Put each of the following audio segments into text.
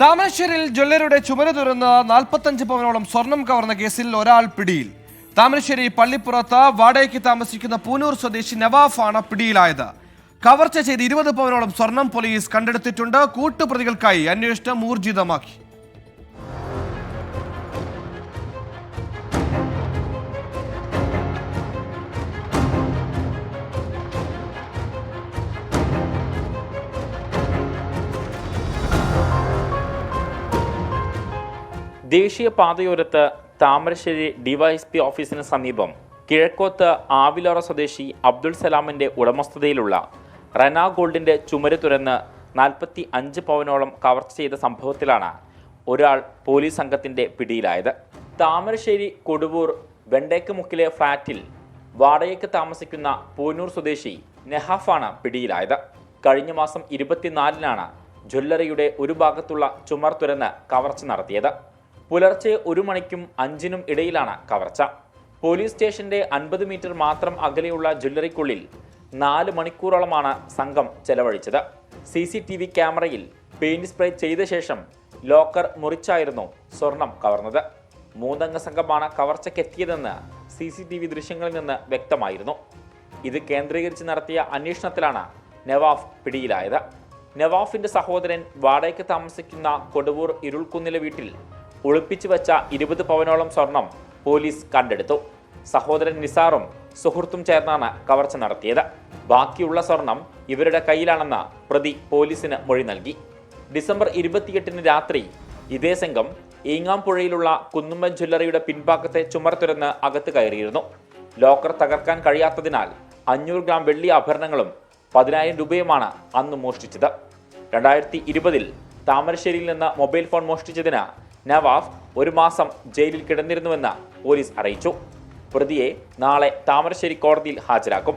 താമരശ്ശേരിയിൽ ജ്വല്ലറിയുടെ ചുമര തുറന്ന് നാൽപ്പത്തഞ്ച് പവനോളം സ്വർണം കവർന്ന കേസിൽ ഒരാൾ പിടിയിൽ. താമരശ്ശേരി പള്ളിപ്പുറത്ത് വാടകയ്ക്ക് താമസിക്കുന്ന പൂനൂർ സ്വദേശി നവാഫാണ് പിടിയിലായത്. കവർച്ച ചെയ്ത് ഇരുപത് പവനോളം സ്വർണം പോലീസ് കണ്ടെടുത്തിട്ടുണ്ട്. കൂട്ടുപ്രതികൾക്കായി അന്വേഷണം ഊർജിതമാക്കി. ദേശീയ പാതയോരത്ത് താമരശ്ശേരി ഡിവൈഎസ്പി ഓഫീസിന് സമീപം കിഴക്കോത്ത് ആവിലോറ സ്വദേശി അബ്ദുൾ സലാമിന്റെ ഉടമസ്ഥതയിലുള്ള റെനാ ഗോൾഡിന്റെ ചുമര് തുരന്ന് നാൽപ്പത്തി അഞ്ച് പവനോളം കവർച്ച ചെയ്ത സംഭവത്തിലാണ് ഒരാൾ പോലീസ് സംഘത്തിന്റെ പിടിയിലായത്. താമരശ്ശേരി കൊടുവൂർ വെണ്ടേക്കുമുക്കിലെ ഫ്ളാറ്റിൽ വാടകയ്ക്ക് താമസിക്കുന്ന പൂനൂർ സ്വദേശി നെഹാഫാണ് പിടിയിലായത്. കഴിഞ്ഞ മാസം ഇരുപത്തിനാലിനാണ് ജ്വല്ലറിയുടെ ഒരു ഭാഗത്തുള്ള ചുമർ തുരന്ന് കവർച്ച നടത്തിയത്. പുലർച്ചെ ഒരു മണിക്കും അഞ്ചിനും ഇടയിലാണ് കവർച്ച. പോലീസ് സ്റ്റേഷന്റെ അൻപത് മീറ്റർ മാത്രം അകലെയുള്ള ജ്വല്ലറിക്കുള്ളിൽ നാല് മണിക്കൂറോളമാണ് സംഘം ചെലവഴിച്ചത്. സി സി ടി വി ക്യാമറയിൽ പെയിന്റ് സ്പ്രേ ചെയ്ത ശേഷം ലോക്കർ മുറിച്ചായിരുന്നു സ്വർണം കവർന്നത്. മൂന്നംഗ സംഘമാണ് കവർച്ചയ്ക്കെത്തിയതെന്ന് സി സി ടി വി ദൃശ്യങ്ങളിൽ നിന്ന് വ്യക്തമായിരുന്നു. ഇത് കേന്ദ്രീകരിച്ച് നടത്തിയ അന്വേഷണത്തിലാണ് നവാഫ് പിടിയിലായത്. നവാഫിന്റെ സഹോദരൻ വാടകയ്ക്ക് താമസിക്കുന്ന കൊടുവൂർ ഇരുൾക്കുന്നിലെ വീട്ടിൽ ഒളിപ്പിച്ചു വെച്ച ഇരുപത് പവനോളം സ്വർണം പോലീസ് കണ്ടെടുത്തു. സഹോദരൻ നിസാറും സുഹൃത്തും ചേർന്നാണ് കവർച്ച നടത്തിയത്. ബാക്കിയുള്ള സ്വർണം ഇവരുടെ കയ്യിലാണെന്ന് പ്രതി പോലീസിന് മൊഴി നൽകി. ഡിസംബർ ഇരുപത്തിയെട്ടിന് രാത്രി ഇതേ സംഘം ഈങ്ങാംപുഴയിലുള്ള കുന്നുമ്മൻ ജ്വല്ലറിയുടെ പിൻഭാഗത്തെ ചുമർ തുരന്ന് അകത്ത് കയറിയിരുന്നു. ലോക്കർ തകർക്കാൻ കഴിയാത്തതിനാൽ അഞ്ഞൂറ് ഗ്രാം വെള്ളി ആഭരണങ്ങളും പതിനായിരം രൂപയുമാണ് അന്ന് മോഷ്ടിച്ചത്. രണ്ടായിരത്തി ഇരുപതിൽ താമരശ്ശേരിയിൽ നിന്ന് മൊബൈൽ ഫോൺ മോഷ്ടിച്ചതിന് നവാഫ് ഒരു മാസം ജയിലിൽ കിടന്നിരുന്നുവെന്ന് പോലീസ് അറിയിച്ചു. പ്രതിയെ നാളെ താമരശ്ശേരി കോടതിയിൽ ഹാജരാക്കും.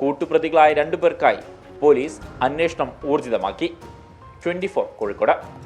കൂട്ടുപ്രതികളായ രണ്ടുപേർക്കായി പോലീസ് അന്വേഷണം ഊർജിതമാക്കി. ട്വന്റി കോഴിക്കോട്.